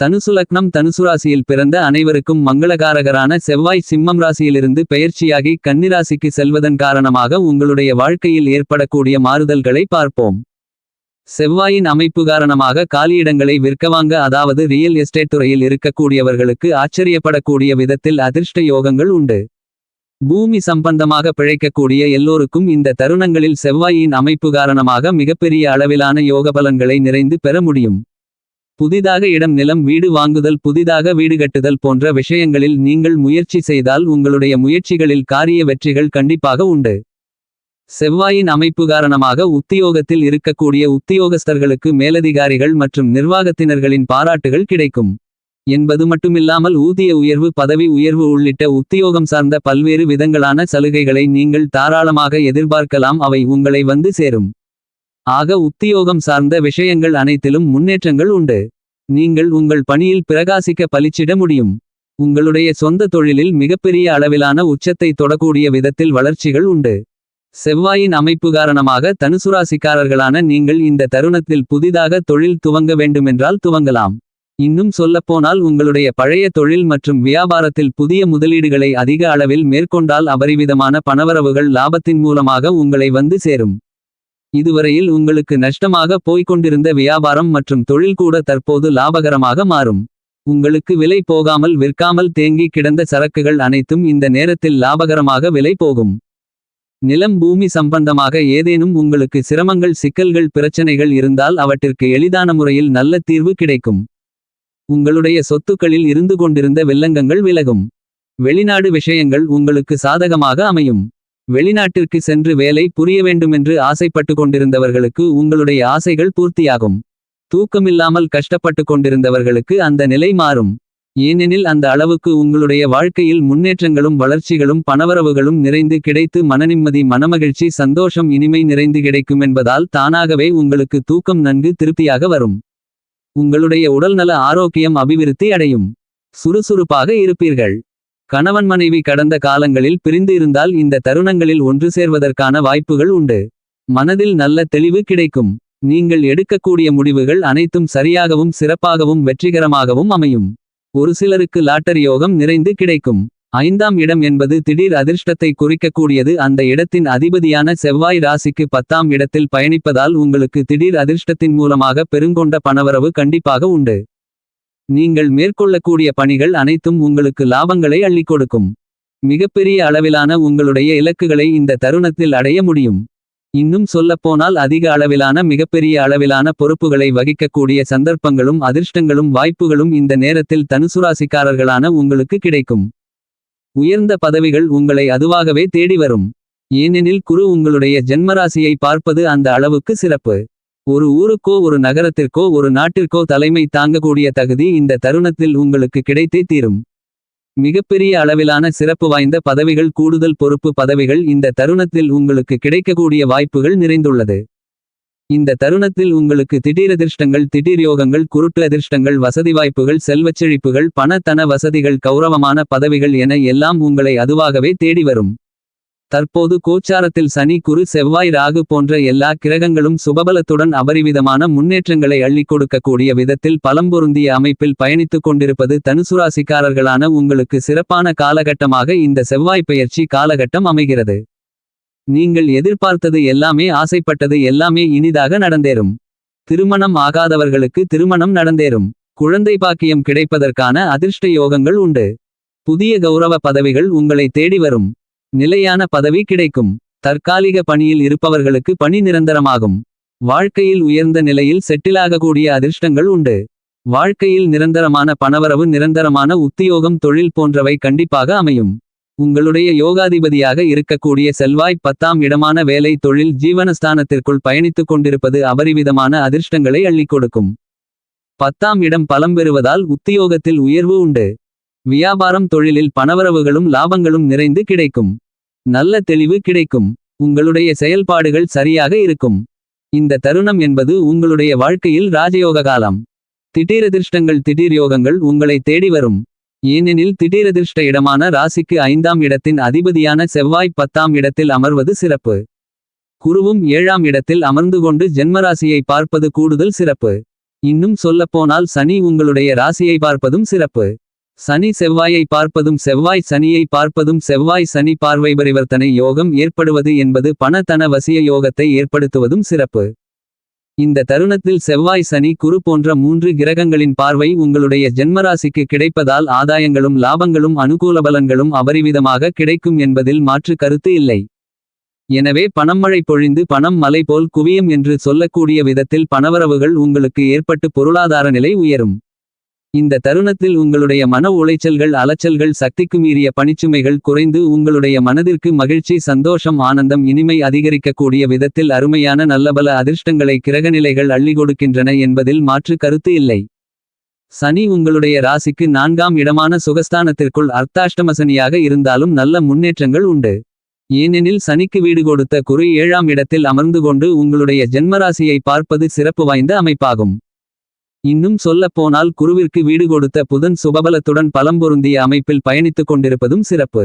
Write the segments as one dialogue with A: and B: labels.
A: தனுசு லக்னம் தனுசு ராசியில் பிறந்த அனைவருக்கும் மங்களகாரகரான செவ்வாய் சிம்மம் ராசியிலிருந்து பெயர்ச்சியாகி கன்னிராசிக்கு செல்வதன் காரணமாக உங்களுடைய வாழ்க்கையில் ஏற்படக்கூடிய மாறுதல்களை பார்ப்போம். செவ்வாயின் அமைப்பு காரணமாக காலியிடங்களை விற்கவாங்க அதாவது ரியல் எஸ்டேட் துறையில் இருக்கக்கூடியவர்களுக்கு ஆச்சரியப்படக்கூடிய விதத்தில் அதிர்ஷ்ட யோகங்கள் உண்டு. பூமி சம்பந்தமாக பிழைக்கக்கூடிய எல்லோருக்கும் இந்த தருணங்களில் செவ்வாயின் அமைப்பு காரணமாக மிகப்பெரிய அளவிலான யோக பலன்களை நிறைந்து பெற முடியும். புதிதாக இடம் நிலம் வீடு வாங்குதல் புதிதாக வீடு கட்டுதல் போன்ற விஷயங்களில் நீங்கள் முயற்சி செய்தால் உங்களுடைய முயற்சிகளில் காரிய வெற்றிகள் கண்டிப்பாக உண்டு. செவ்வாயின் அமைப்பு காரணமாக உத்தியோகத்தில் இருக்கக்கூடிய உத்தியோகஸ்தர்களுக்கு மேலதிகாரிகள் மற்றும் நிர்வாகத்தினர்களின் பாராட்டுகள் கிடைக்கும். என்பது மட்டுமில்லாமல் ஊதிய உயர்வு பதவி உயர்வு உள்ளிட்ட உத்தியோகம் சார்ந்த பல்வேறு விதங்களான சலுகைகளை நீங்கள் தாராளமாக எதிர்பார்க்கலாம் அவை உங்களை வந்து சேரும். ஆக உத்தியோகம் சார்ந்த விஷயங்கள் அனைத்திலும் முன்னேற்றங்கள் உண்டு. நீங்கள் உங்கள் பணியில் பிரகாசிக்க பலிச்சிட முடியும். உங்களுடைய சொந்த தொழிலில் மிகப்பெரிய அளவிலான உச்சத்தை தொடக்கூடிய விதத்தில் வளர்ச்சிகள் உண்டு. செவ்வாயின் அமைப்பு காரணமாக தனுசுராசிக்காரர்களான நீங்கள் இந்த தருணத்தில் புதிதாக தொழில் துவங்க வேண்டுமென்றால் துவங்கலாம். இன்னும் சொல்லப்போனால் உங்களுடைய பழைய தொழில் மற்றும் வியாபாரத்தில் புதிய முதலீடுகளை அதிக அளவில் மேற்கொண்டால் அபரிவிதமான பணவரவுகள் லாபத்தின் மூலமாக உங்களை வந்து சேரும். இதுவரையில் உங்களுக்கு நஷ்டமாக போய்க் கொண்டிருந்த வியாபாரம் மற்றும் தொழில் கூட தற்போது லாபகரமாக மாறும். உங்களுக்கு விலை போகாமல் விற்காமல் தேங்கி கிடந்த சரக்குகள் அனைத்தும் இந்த நேரத்தில் லாபகரமாக விலை போகும். நிலம் பூமி சம்பந்தமாக ஏதேனும் உங்களுக்கு சிரமங்கள் சிக்கல்கள் பிரச்சனைகள் இருந்தால் அவற்றிற்கு எளிதான முறையில் நல்ல தீர்வு கிடைக்கும். உங்களுடைய சொத்துக்களில் இருந்து கொண்டிருந்த வில்லங்கங்கள் விலகும். வெளிநாடு விஷயங்கள் உங்களுக்கு சாதகமாக அமையும். வெளிநாட்டிற்கு சென்று வேலை புரிய வேண்டுமென்று ஆசைப்பட்டு கொண்டிருந்தவர்களுக்கு உங்களுடைய ஆசைகள் பூர்த்தியாகும். தூக்கமில்லாமல் கஷ்டப்பட்டு கொண்டிருந்தவர்களுக்கு அந்த நிலை மாறும். ஏனெனில் அந்த அளவுக்கு உங்களுடைய வாழ்க்கையில் முன்னேற்றங்களும் வளர்ச்சிகளும் பணவரவுகளும் நிறைந்து கிடைத்து மனநிம்மதி மனமகிழ்ச்சி சந்தோஷம் இனிமை நிறைந்து கிடைக்கும் என்பதால் தானாகவே உங்களுக்கு தூக்கம் நன்கு திருப்தியாக வரும். உங்களுடைய உடல்நல ஆரோக்கியம் அபிவிருத்தி அடையும். சுறுசுறுப்பாக இருப்பீர்கள். கணவன் மனைவி கடந்த காலங்களில் பிரிந்து இருந்தால் இந்த தருணங்களில் ஒன்று சேர்வதற்கான வாய்ப்புகள் உண்டு. மனதில் நல்ல தெளிவு கிடைக்கும். நீங்கள் எடுக்கக்கூடிய முடிவுகள் அனைத்தும் சரியாகவும் சிறப்பாகவும் வெற்றிகரமாகவும் அமையும். ஒரு சிலருக்கு லாட்டரி யோகம் நிறைந்து கிடைக்கும். ஐந்தாம் இடம் என்பது திடீர் அதிர்ஷ்டத்தை குறிக்கக்கூடியது. அந்த இடத்தின் அதிபதியான செவ்வாய் ராசிக்கு பத்தாம் இடத்தில் பயணிப்பதால் உங்களுக்கு திடீர் அதிர்ஷ்டத்தின் மூலமாக பெருங்கொண்ட பணவரவு கண்டிப்பாக உண்டு. நீங்கள் மேற்கொள்ளக்கூடிய பணிகள் அனைத்தும் உங்களுக்கு லாபங்களை அள்ளிக் கொடுக்கும் மிகப்பெரிய அளவிலான உங்களுடைய இலக்குகளை இந்த தருணத்தில் அடைய முடியும். இன்னும் சொல்லப்போனால் அதிக அளவிலான மிகப்பெரிய அளவிலான பொறுப்புகளை வகிக்கக்கூடிய சந்தர்ப்பங்களும் அதிர்ஷ்டங்களும் வாய்ப்புகளும் இந்த நேரத்தில் தனுசுராசிக்காரர்களான உங்களுக்கு கிடைக்கும். உயர்ந்த பதவிகள் உங்களை அதுவாகவே தேடி வரும். ஏனெனில் குரு உங்களுடைய ஜென்மராசியை பார்ப்பது அந்த அளவுக்கு சிறப்பு. ஒரு ஊருக்கோ ஒரு நகரத்திற்கோ ஒரு நாட்டிற்கோ தலைமை தாங்கக்கூடிய தகுதி இந்த தருணத்தில் உங்களுக்கு கிடைத்தே தீரும். மிகப்பெரிய அளவிலான சிறப்பு வாய்ந்த பதவிகள் கூடுதல் பொறுப்பு பதவிகள் இந்த தருணத்தில் உங்களுக்கு கிடைக்கக்கூடிய வாய்ப்புகள் நிறைந்துள்ளது. இந்த தருணத்தில் உங்களுக்கு திடீரதிர்ஷ்டங்கள் திடீர் யோகங்கள் குருட்டு அதிர்ஷ்டங்கள் வசதி வாய்ப்புகள் செல்வச்செழிப்புகள் பணத்தன வசதிகள் கௌரவமான பதவிகள் என எல்லாம் உங்களை அதுவாகவே தேடி வரும். தற்போது கோச்சாரத்தில் சனி குரு செவ்வாய் ராகு போன்ற எல்லா கிரகங்களும் சுபபலத்துடன் அபரிவிதமான முன்னேற்றங்களை அள்ளிக் கொடுக்கக்கூடிய விதத்தில் பலம்பொருந்திய அமைப்பில் பயணித்துக் கொண்டிருப்பது தனுசுராசிக்காரர்களான உங்களுக்கு சிறப்பான காலகட்டமாக இந்த செவ்வாய் பெயர்ச்சி காலகட்டம் அமைகிறது. நீங்கள் எதிர்பார்த்தது எல்லாமே ஆசைப்பட்டது எல்லாமே இனிதாக நடந்தேறும். திருமணம் ஆகாதவர்களுக்கு திருமணம் நடந்தேறும். குழந்தை பாக்கியம் கிடைப்பதற்கான அதிர்ஷ்ட யோகங்கள் உண்டு. புதிய கௌரவ பதவிகள் உங்களை தேடி வரும். நிலையான பதவி கிடைக்கும். தற்காலிக பணியில் இருப்பவர்களுக்கு பணி நிரந்தரமாகும். வாழ்க்கையில் உயர்ந்த நிலையில் செட்டிலாகக்கூடிய அதிர்ஷ்டங்கள் உண்டு. வாழ்க்கையில் நிரந்தரமான பணவரவு நிரந்தரமான உத்தியோகம் தொழில் போன்றவை கண்டிப்பாக அமையும். உங்களுடைய யோகாதிபதியாக இருக்கக்கூடிய செல்வாய் பத்தாம் இடமான வேலை தொழில் ஜீவனஸ்தானத்திற்குள் பயணித்துக் கொண்டிருப்பது அபரிவிதமான அதிர்ஷ்டங்களை அள்ளிக் கொடுக்கும். பத்தாம் இடம் பலம் பெறுவதால் உத்தியோகத்தில் உயர்வு உண்டு. வியாபாரம் தொழிலில் பணவரவுகளும் லாபங்களும் நிறைந்து கிடைக்கும். நல்ல தெளிவு கிடைக்கும். உங்களுடைய செயல்பாடுகள் சரியாக இருக்கும். இந்த தருணம் என்பது உங்களுடைய வாழ்க்கையில் ராஜயோக காலம். திடீரதிர்ஷ்டங்கள் திடீர் யோகங்கள் உங்களை தேடி வரும். ஏனெனில் திடீரதிர்ஷ்ட இடமான ராசிக்கு ஐந்தாம் இடத்தின் அதிபதியான செவ்வாய் பத்தாம் இடத்தில் அமர்வது சிறப்பு. குருவும் ஏழாம் இடத்தில் அமர்ந்து கொண்டு ஜென்மராசியை பார்ப்பது கூடுதல் சிறப்பு. இன்னும் சொல்லப்போனால் சனி உங்களுடைய ராசியை பார்ப்பதும் சிறப்பு. சனி செவ்வாயை பார்ப்பதும் செவ்வாய் சனியை பார்ப்பதும் செவ்வாய் சனி பார்வை பரிவர்த்தனை யோகம் ஏற்படுவது என்பது பண தன வசிய யோகத்தை ஏற்படுத்துவதும் சிறப்பு. இந்த தருணத்தில் செவ்வாய் சனி குரு போன்ற மூன்று கிரகங்களின் பார்வை உங்களுடைய ஜென்மராசிக்கு கிடைப்பதால் ஆதாயங்களும் லாபங்களும் அனுகூல பலன்களும் அபரிவிதமாக கிடைக்கும் என்பதில் மாற்று கருத்து இல்லை. எனவே பணம்மழை பொழிந்து பணம் மலை போல் குவியும் என்று சொல்லக்கூடிய விதத்தில் பணவரவுகள் உங்களுக்கு ஏற்பட்டு பொருளாதார நிலை உயரும். இந்த தருணத்தில் உங்களுடைய மன உளைச்சல்கள் அலைச்சல்கள் சக்திக்கு மீறிய பணிச்சுமைகள் குறைந்து உங்களுடைய மனதிற்கு மகிழ்ச்சி சந்தோஷம் ஆனந்தம் இனிமை அதிகரிக்கக்கூடிய விதத்தில் அருமையான நல்லபல அதிர்ஷ்டங்களை கிரகநிலைகள் அள்ளி கொடுக்கின்றன என்பதில் மாற்று கருத்து இல்லை. சனி உங்களுடைய ராசிக்கு நான்காம் இடமான சுகஸ்தானத்திற்குள் அர்த்தாஷ்டமசனியாக இருந்தாலும் நல்ல முன்னேற்றங்கள் உண்டு. ஏனெனில் சனிக்கு வீடு கொடுத்த குரு ஏழாம் இடத்தில் அமர்ந்து கொண்டு உங்களுடைய ஜென்மராசியை பார்ப்பது சிறப்பு வாய்ந்த அமைப்பாகும். இன்னும் சொல்லப்போனால் குருவிற்கு வீடு கொடுத்த புதன் சுபபலத்துடன் பலம்பொருந்திய அமைப்பில் பயணித்துக் கொண்டிருப்பதும் சிறப்பு.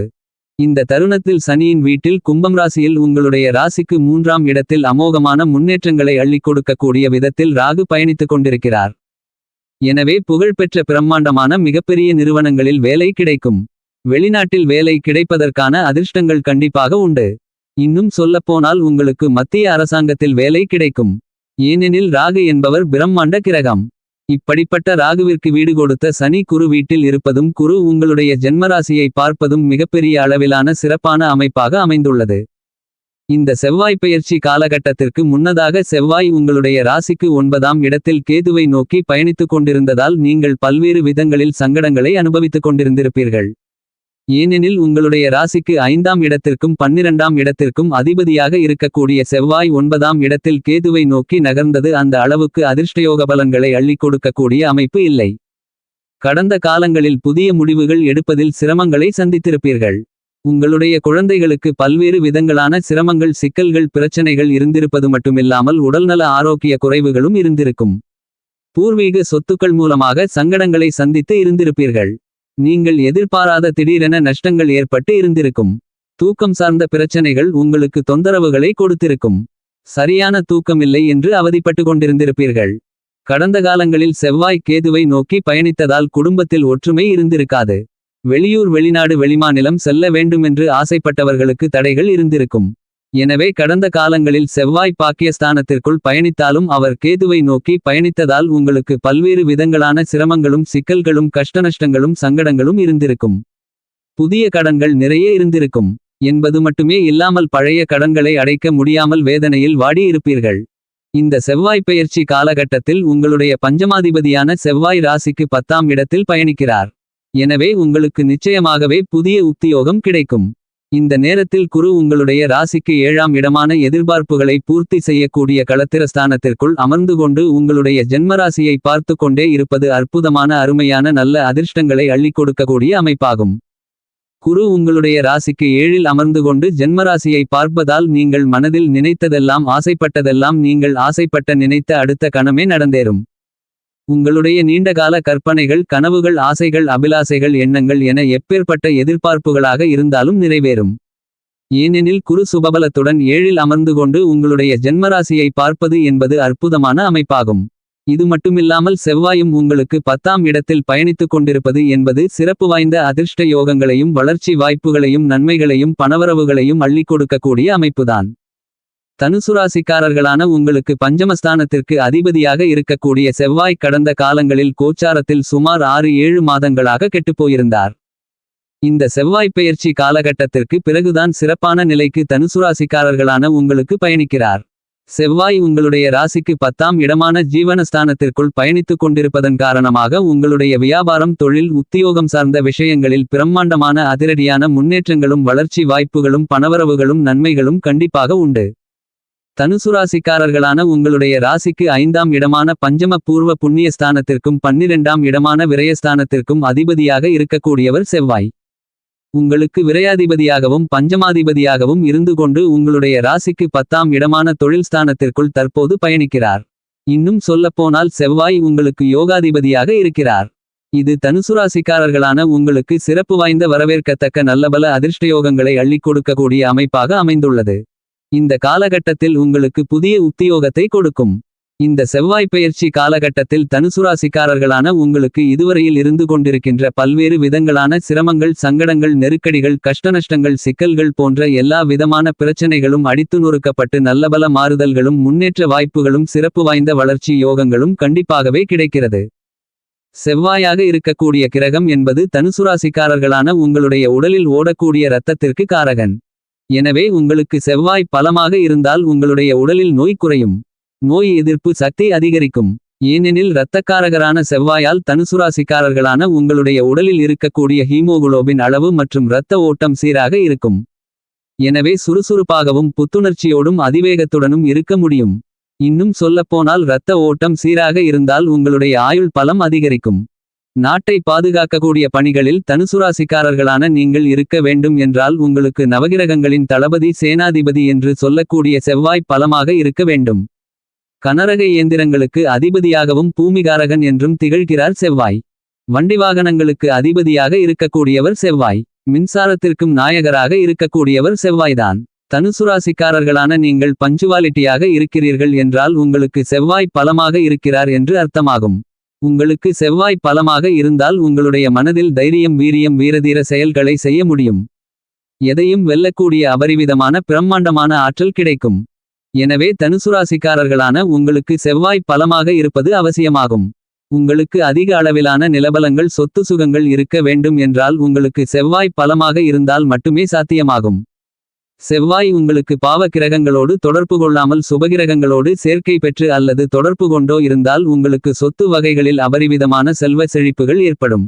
A: இந்த தருணத்தில் சனியின் வீட்டில் கும்பம் ராசியில் உங்களுடைய ராசிக்கு மூன்றாம் இடத்தில் அமோகமான முன்னேற்றங்களை அள்ளிக் கொடுக்கக்கூடிய விதத்தில் ராகு பயணித்துக் கொண்டிருக்கிறார். எனவே புகழ்பெற்ற பிரம்மாண்டமான மிகப்பெரிய நிறுவனங்களில் வேலை கிடைக்கும். வெளிநாட்டில் வேலை கிடைப்பதற்கான அதிர்ஷ்டங்கள் கண்டிப்பாக உண்டு. இன்னும் சொல்லப்போனால் உங்களுக்கு மத்திய அரசாங்கத்தில் வேலை கிடைக்கும். ஏனெனில் ராகு என்பவர் பிரம்மாண்ட கிரகம். இப்படிப்பட்ட ராகுவிற்கு வீடு கொடுத்த சனி குரு வீட்டில் இருப்பதும் குரு உங்களுடைய ஜென்மராசியை பார்ப்பதும் மிகப்பெரிய அளவிலான சிறப்பான அமைப்பாக அமைந்துள்ளது. இந்த செவ்வாய் பெயர்ச்சி காலகட்டத்திற்கு முன்னதாக செவ்வாய் உங்களுடைய ராசிக்கு ஒன்பதாம் இடத்தில் கேதுவை நோக்கி பயணித்துக் கொண்டிருந்ததால் நீங்கள் பல்வேறு விதங்களில் சங்கடங்களை அனுபவித்துக் கொண்டிருந்திருப்பீர்கள். ஏனெனில் உங்களுடைய ராசிக்கு ஐந்தாம் இடத்திற்கும் பன்னிரண்டாம் இடத்திற்கும் அதிபதியாக இருக்கக்கூடிய செவ்வாய் ஒன்பதாம் இடத்தில் கேதுவை நோக்கி நகர்ந்தது அந்த அளவுக்கு அதிர்ஷ்டயோக பலன்களை அள்ளிக் கொடுக்கக்கூடிய அமைப்பு இல்லை. கடந்த காலங்களில் புதிய முடிவுகள் எடுப்பதில் சிரமங்களை சந்தித்திருப்பீர்கள். உங்களுடைய குழந்தைகளுக்கு பல்வேறு விதங்களான சிரமங்கள் சிக்கல்கள் பிரச்சனைகள் இருந்திருப்பது மட்டுமில்லாமல் உடல்நல ஆரோக்கிய குறைவுகளும் இருந்திருக்கும். பூர்வீக சொத்துக்கள் மூலமாக சங்கடங்களை சந்தித்து இருந்திருப்பீர்கள். நீங்கள் எதிர்பாராத திடீரென நஷ்டங்கள் ஏற்பட்டு இருந்திருக்கும். தூக்கம் சார்ந்த பிரச்சனைகள் உங்களுக்கு தொந்தரவுகளை கொடுத்திருக்கும். சரியான தூக்கமில்லை என்று அவதிப்பட்டு கொண்டிருந்திருப்பீர்கள். கடந்த காலங்களில் செவ்வாய் கேதுவை நோக்கி பயணித்ததால் குடும்பத்தில் ஒற்றுமை இருந்திருக்காது. வெளியூர் வெளிநாடு வெளிமாநிலம் செல்ல வேண்டுமென்று ஆசைப்பட்டவர்களுக்கு தடைகள் இருந்திருக்கும். எனவே கடந்த காலங்களில் செவ்வாய் பாக்கியஸ்தானத்திற்குள் பயணித்தாலும் அவர் கேதுவை நோக்கி பயணித்ததால் உங்களுக்கு பல்வேறு விதங்களான சிரமங்களும் சிக்கல்களும் கஷ்டநஷ்டங்களும் சங்கடங்களும் இருந்திருக்கும். புதிய கடன்கள் நிறைய இருந்திருக்கும். என்பது மட்டுமே இல்லாமல் பழைய கடன்களை அடைக்க முடியாமல் வேதனையில் வாடியிருப்பீர்கள். இந்த செவ்வாய் பெயர்ச்சி காலகட்டத்தில் உங்களுடைய பஞ்சமாதிபதியான செவ்வாய் ராசிக்கு பத்தாம் இடத்தில் பயணிக்கிறார். எனவே உங்களுக்கு நிச்சயமாகவே புதிய உத்தியோகம் கிடைக்கும். இந்த நேரத்தில் குரு உங்களுடைய ராசிக்கு ஏழாம் இடமான எதிர்பார்ப்புகளை பூர்த்தி செய்யக்கூடிய களத்திரஸ்தானத்திற்குள் அமர்ந்து கொண்டு உங்களுடைய ஜென்மராசியை பார்த்து கொண்டே இருப்பது அற்புதமான அருமையான நல்ல அதிர்ஷ்டங்களை அள்ளிக் கொடுக்கக்கூடிய அமைப்பாகும். குரு உங்களுடைய ராசிக்கு ஏழில் அமர்ந்து கொண்டு ஜென்மராசியை பார்ப்பதால் நீங்கள் மனதில் நினைத்ததெல்லாம் ஆசைப்பட்டதெல்லாம் நீங்கள் ஆசைப்பட்ட நினைத்த அடுத்த கணமே நடந்தேறும். உங்களுடைய நீண்டகால கற்பனைகள் கனவுகள் ஆசைகள் அபிலாசைகள் எண்ணங்கள் என எப்பேற்பட்ட எதிர்பார்ப்புகளாக இருந்தாலும் நிறைவேறும். ஏனெனில் குரு சுபபலத்துடன் ஏழில் அமர்ந்து கொண்டு உங்களுடைய ஜென்மராசியை பார்ப்பது என்பது அற்புதமான அமைப்பாகும். இது மட்டுமில்லாமல் செவ்வாயும் உங்களுக்கு பத்தாம் இடத்தில் பயணித்துக் கொண்டிருப்பது என்பது சிறப்பு வாய்ந்த அதிர்ஷ்ட யோகங்களையும் வளர்ச்சி வாய்ப்புகளையும் நன்மைகளையும் பணவரவுகளையும் அள்ளிக் கொடுக்கக்கூடிய அமைப்புதான். தனுசுராசிக்காரர்களான உங்களுக்கு பஞ்சமஸ்தானத்திற்கு அதிபதியாக இருக்கக்கூடிய செவ்வாய் கடந்த காலங்களில் கோச்சாரத்தில் சுமார் ஆறு ஏழு மாதங்களாக கெட்டுப்போயிருந்தார். இந்த செவ்வாய் பெயர்ச்சி காலகட்டத்திற்கு பிறகுதான் சிறப்பான நிலைக்கு தனுசுராசிக்காரர்களான உங்களுக்கு பயணிக்கிறார். செவ்வாய் உங்களுடைய ராசிக்கு பத்தாம் இடமான ஜீவனஸ்தானத்திற்குள் பயணித்துக் கொண்டிருப்பதன் காரணமாக உங்களுடைய வியாபாரம் தொழில் உத்தியோகம் சார்ந்த விஷயங்களில் பிரம்மாண்டமான அதிரடியான முன்னேற்றங்களும் வளர்ச்சி வாய்ப்புகளும் பணவரவுகளும் நன்மைகளும் கண்டிப்பாக உண்டு. தனுசுராசிக்காரர்களான உங்களுடைய ராசிக்கு ஐந்தாம் இடமான பஞ்சம பூர்வ புண்ணிய ஸ்தானத்திற்கும் பன்னிரெண்டாம் இடமான விரயஸ்தானத்திற்கும் அதிபதியாக இருக்கக்கூடியவர் செவ்வாய். உங்களுக்கு விரையாதிபதியாகவும் பஞ்சமாதிபதியாகவும் இருந்து கொண்டு உங்களுடைய ராசிக்கு பத்தாம் இடமான தொழில் ஸ்தானத்திற்குள் தற்போது பயணிக்கிறார். இன்னும் சொல்லப்போனால் செவ்வாய் உங்களுக்கு யோகாதிபதியாக இருக்கிறார். இது தனுசுராசிக்காரர்களான உங்களுக்கு சிறப்பு வாய்ந்த வரவேற்கத்தக்க நல்லபல அதிர்ஷ்டயோகங்களை அள்ளிக் கொடுக்கக்கூடிய அமைப்பாக அமைந்துள்ளது. இந்த காலகட்டத்தில் உங்களுக்கு புதிய உத்தியோகத்தை கொடுக்கும். இந்த செவ்வாய் பயிற்சி காலகட்டத்தில் தனுசுராசிக்காரர்களான உங்களுக்கு இதுவரையில் இருந்து கொண்டிருக்கின்ற பல்வேறு விதங்களான சிரமங்கள் சங்கடங்கள் நெருக்கடிகள் கஷ்டநஷ்டங்கள் சிக்கல்கள் போன்ற எல்லா விதமான பிரச்சனைகளும் அடித்து நொறுக்கப்பட்டு நல்லபல மாறுதல்களும் முன்னேற்ற வாய்ப்புகளும் சிறப்பு வாய்ந்த வளர்ச்சி யோகங்களும் கண்டிப்பாகவே கிடைக்கிறது. செவ்வாயாக இருக்கக்கூடிய கிரகம் என்பது தனுசுராசிக்காரர்களான உங்களுடைய உடலில் ஓடக்கூடிய இரத்தத்திற்கு காரகன். எனவே உங்களுக்கு செவ்வாய் பலமாக இருந்தால் உங்களுடைய உடலில் நோய் குறையும். நோய் எதிர்ப்பு சக்தி அதிகரிக்கும். ஏனெனில் இரத்தக்காரகரான செவ்வாயால் தனுசுராசிக்காரர்களான உங்களுடைய உடலில் இருக்கக்கூடிய ஹீமோகுளோபின் அளவு மற்றும் இரத்த ஓட்டம் சீராக இருக்கும். எனவே சுறுசுறுப்பாகவும் புத்துணர்ச்சியோடும் அதிவேகத்துடனும் இருக்க முடியும். இன்னும் சொல்லப்போனால் இரத்த ஓட்டம் சீராக இருந்தால் உங்களுடைய ஆயுள் பலம் அதிகரிக்கும். நாட்டை பாதுகாக்கக்கூடிய பணிகளில் தனுசுராசிக்காரர்களான நீங்கள் இருக்க வேண்டும் என்றால் உங்களுக்கு நவகிரகங்களின் தளபதி சேனாதிபதி என்று சொல்லக்கூடிய செவ்வாய் பலமாக இருக்க வேண்டும். கனரக இயந்திரங்களுக்கு அதிபதியாகவும் பூமிகாரகன் என்றும் திகழ்கிறார் செவ்வாய். வண்டி வாகனங்களுக்கு அதிபதியாக இருக்கக்கூடியவர் செவ்வாய். மின்சாரத்திற்கும் நாயகராக இருக்கக்கூடியவர் செவ்வாய்தான். தனுசுராசிக்காரர்களான நீங்கள் பஞ்சுவாலிட்டியாக இருக்கிறீர்கள் என்றால் உங்களுக்கு செவ்வாய் பலமாக இருக்கிறார் என்று அர்த்தமாகும். உங்களுக்கு செவ்வாய் பலமாக இருந்தால் உங்களுடைய மனதில் தைரியம் வீரியம் வீரதீர செயல்களை செய்ய முடியும். எதையும் வெல்லக்கூடிய அபரிவிதமான பிரம்மாண்டமான ஆற்றல் கிடைக்கும். எனவே தனுசுராசிக்காரர்களான உங்களுக்கு செவ்வாய் பலமாக இருப்பது அவசியமாகும். உங்களுக்கு அதிக அளவிலான நிலபலங்கள் சொத்து சுகங்கள் இருக்க வேண்டும் என்றால் உங்களுக்கு செவ்வாய் பலமாக இருந்தால் மட்டுமே சாத்தியமாகும். செவ்வாய் உங்களுக்கு பாவ கிரகங்களோடு தொடர்பு கொள்ளாமல் சுபகிரகங்களோடு சேர்க்கை பெற்று அல்லது தொடர்பு கொண்டோ இருந்தால் உங்களுக்கு சொத்து வகைகளில் அபரிவிதமான செல்வ செழிப்புகள் ஏற்படும்.